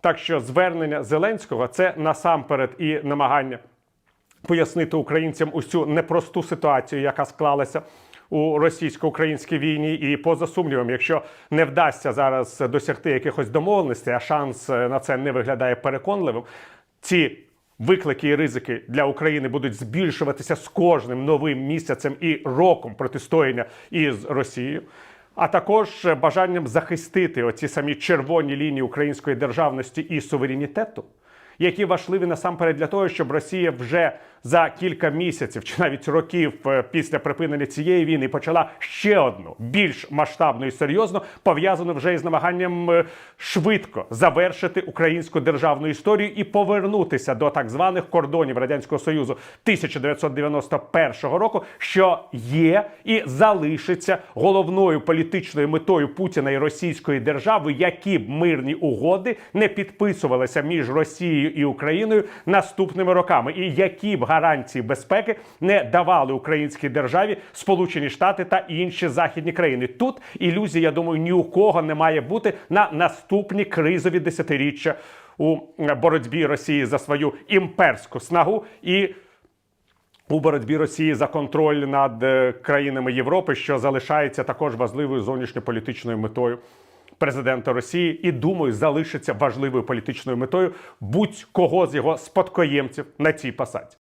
Так що звернення Зеленського це насамперед і намагання пояснити українцям усю непросту ситуацію, яка склалася у російсько-українській війні. І поза сумнівом, якщо не вдасться зараз досягти якихось домовленостей, а шанс е, на це не виглядає переконливим, ці виклики і ризики для України будуть збільшуватися з кожним новим місяцем і роком протистояння із Росією. А також бажанням захистити оці самі червоні лінії української державності і суверенітету, які важливі насамперед для того, щоб Росія вже за кілька місяців чи навіть років е, після припинення цієї війни почала ще одну більш масштабну і серйозну, пов'язану вже із намаганням е, швидко завершити українську державну історію і повернутися до так званих кордонів радянського союзу 1991 року, що є і залишиться головною політичною метою Путіна і Російської держави, які б мирні угоди не підписувалися між Росією і Україною наступними роками, і які б гарантії безпеки не давали українській державі Сполучені Штати та інші західні країни. Тут ілюзій, я думаю, ні у кого не має бути на наступні кризові десятиріччя у боротьбі Росії за свою імперську снагу і у боротьбі Росії за контроль над е, країнами Європи, що залишається також важливою зовнішньополітичною метою президента Росії, і думаю, залишиться важливою політичною метою будь-кого з його спадкоємців на цій посаді.